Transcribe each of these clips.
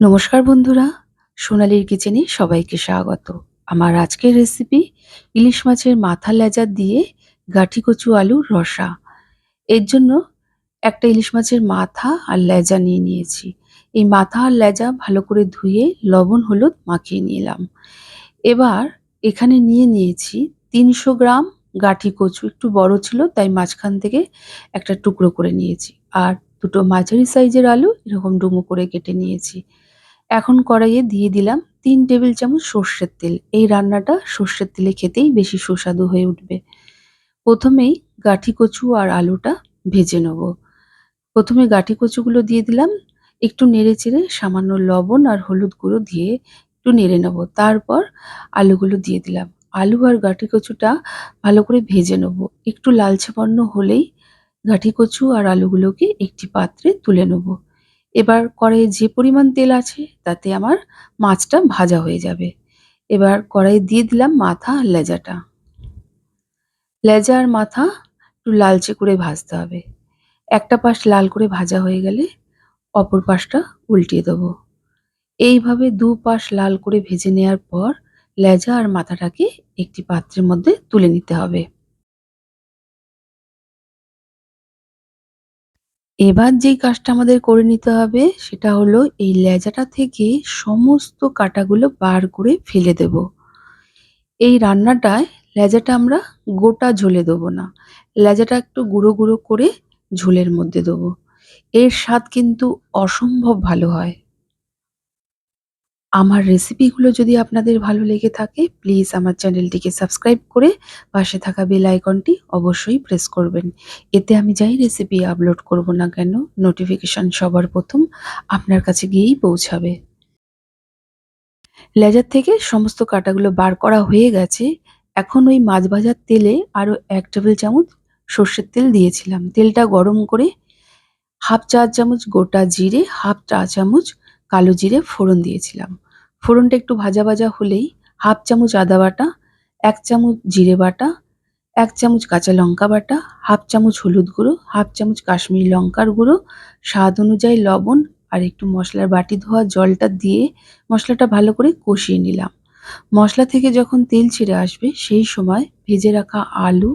নমস্কার বন্ধুরা, সোনালির কিচেনে সবাইকে স্বাগত। আমার আজকের রেসিপি ইলিশ মাছের মাথা লেজা দিয়ে গাঠি কচু আলুর রসা। এর জন্য একটা ইলিশ মাছের মাথা আর লেজা নিয়ে নিয়েছি। এই মাথা আর লেজা ভালো করে ধুয়ে লবণ, হলুদ মাখিয়ে নিলাম। এবার এখানে নিয়ে নিয়েছি তিনশো গ্রাম গাঠি কচু। একটু বড় ছিল, তাই মাঝখান থেকে একটা টুকরো করে নিয়েছি। আর দুটো মাঝারি সাইজের আলু এরকম ডুমো করে কেটে নিয়েছি। এখন কড়াইয়ে দিয়ে দিলাম তিন টেবিল চামচ সর্ষের তেল। এই রান্নাটা সর্ষের তেলে খেতেই বেশি সুস্বাদু হয়ে উঠবে। প্রথমেই গাঠি কচু আর আলুটা ভেজে নেব। প্রথমে গাঠি কচুগুলো দিয়ে দিলাম, একটু নেড়ে চেড়ে সামান্য লবণ আর হলুদ গুঁড়ো দিয়ে একটু নেড়ে নেব। তারপর আলুগুলো দিয়ে দিলাম। আলু আর গাঠি কচুটা ভালো করে ভেজে নেব। একটু লালচে বর্ণ হলেই গাঠি কচু আর আলুগুলোকে একটি পাত্রে তুলে নেব। এবার কড়াইয়ে যে পরিমাণ তেল আছে, তাতে আমার মাছটা ভাজা হয়ে যাবে। এবার কড়াইয়ে দিয়ে দিলাম মাথা আর লেজাটা। লেজা আর মাথা একটু লালচে করে ভাজতে হবে। একটা পাশ লাল করে ভাজা হয়ে গেলে অপর পাশটা উল্টিয়ে দেবো। এইভাবে দু পাশ লাল করে ভেজে নেওয়ার পর লেজা আর মাথাটাকে একটি পাত্রের মধ্যে তুলে নিতে হবে। এবার যেই কাজটা আমাদের করে নিতে হবে, সেটা হলো এই লেজাটা থেকে সমস্ত কাটাগুলো বার করে ফেলে দেব। এই রান্নাটায় লেজাটা আমরা গোটা ঝোলে দেবো না, লেজাটা একটু গুঁড়ো গুঁড়ো করে ঝোলের মধ্যে দেবো। এর স্বাদ কিন্তু অসম্ভব ভালো হয়। আমার রেসিপিগুলো যদি আপনাদের ভালো লেগে থাকে প্লিজ আমার চ্যানেলটিকে সাবস্ক্রাইব করে পাশে থাকা বেল আইকনটি অবশ্যই প্রেস করবেন। এতে আমি যাই রেসিপি আপলোড করব না কেন নোটিফিকেশান সবার প্রথম আপনার কাছে গিয়েই পৌঁছাবে। লেজার থেকে সমস্ত কাটাগুলো বার করা হয়ে গেছে। এখন ওই মাছ ভাজার তেলে আরও এক টেবিল চামচ সর্ষের তেল দিয়েছিলাম। তেলটা গরম করে হাফ চা চামচ গোটা জিরে, হাফ চা চামচ কালো জিরে ফোড়ন দিয়েছিলাম। ফোড়নটা একটু ভাজা ভাজা হলেই হাফ চামচ আদা বাটা, এক চামচ জিরে বাটা, এক চামচ কাঁচা লঙ্কা বাটা, হাফ চামচ হলুদ গুঁড়ো, হাফ চামচ কাশ্মীরি লঙ্কার গুঁড়ো, স্বাদ অনুযায়ী লবণ আর একটু মশলার বাটি ধোয়া জলটা দিয়ে মশলাটা ভালো করে কষিয়ে নিলাম। মশলা থেকে যখন তেল ছেড়ে আসবে সেই সময় ভেজে রাখা আলু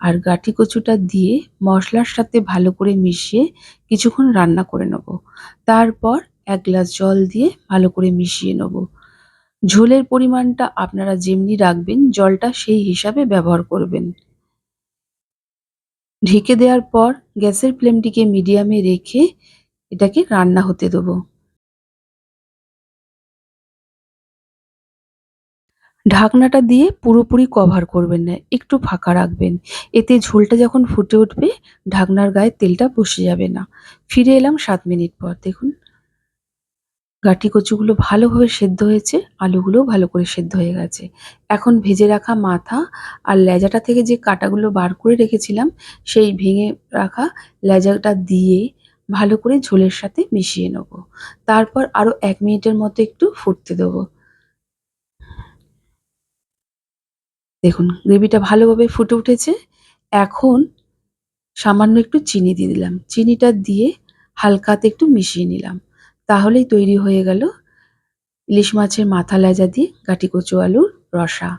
আর গাঠি কচুটা দিয়ে মশলার সাথে ভালো করে মিশিয়ে কিছুক্ষণ রান্না করে নেব। তারপর এক গ্লাস জল দিয়ে ভালো করে মিশিয়ে নেব। ঝোলের পরিমাণটা আপনারা যেমনি রাখবেন, জলটা সেই হিসাবে ব্যবহার করবেন। ঢেকে দেওয়ার পর গ্যাসের ফ্লেমটিকে মিডিয়ামে রেখে এটাকে রান্না হতে দেবো। ঢাকনাটা দিয়ে পুরোপুরি কভার করবেন না, একটু ফাঁকা রাখবেন। এতে ঝোলটা যখন ফুটে উঠবে, ঢাকনার গায়ে তেলটা বসে যাবে না। ফিরে এলাম সাত মিনিট পর, দেখুন। গাটি কচুগুলো ভালোভাবে সেদ্ধ হয়েছে, আলুগুলোও ভালো করে সেদ্ধ হয়ে গেছে। এখন ভেজে রাখা মাথা আর লেজাটা থেকে যে কাটাগুলো বার করে রেখেছিলাম, সেই ভেঙে রাখা লেজাটা দিয়ে ভালো করে ঝোলের সাথে মিশিয়ে নেব। তারপর আরও এক মিনিটের মতো একটু ফুটতে দেবো। দেখুন, গ্রেভিটা ভালোভাবে ফুটে উঠেছে। এখন সামান্য একটু চিনি দিয়ে দিলাম। চিনিটা দিয়ে হালকাতে একটু মিশিয়ে নিলাম। তাহলেই তৈরি হয়ে গেল ইলিশ মাছের মাথা লেজা দিয়ে গাটি কচু আলুর রসা।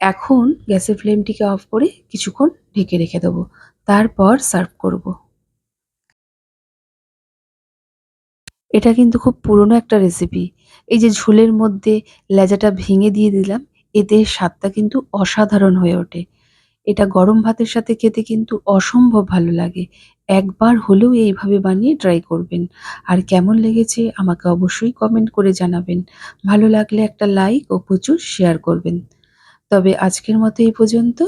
এখন গ্যাসের ফ্লেমটিকে অফ করে কিছুক্ষণ ঢেকে রেখে দেবো, তারপর সার্ভ করব। এটা কিন্তু খুব পুরনো একটা রেসিপি। এই যে ঝোলের মধ্যে লেজাটা ভেঙে দিয়ে দিলাম, এতে স্বাদটা কিন্তু অসাধারণ হয়ে ওঠে। এটা গরম ভাতের সাথে খেতে কিন্তু অসম্ভব ভালো লাগে। একবার হলেও এইভাবে বানিয়ে ট্রাই করবেন। আর কেমন লেগেছে আমাকে অবশ্যই কমেন্ট করে জানাবেন। ভালো লাগলে একটা লাইক ও প্রচুর শেয়ার করবেন। তবে আজকের মতো এই পর্যন্ত।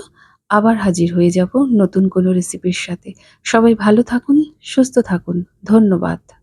আবার হাজির হয়ে যাব নতুন কোনো রেসিপির সাথে। সবাই ভালো থাকুন, সুস্থ থাকুন। ধন্যবাদ।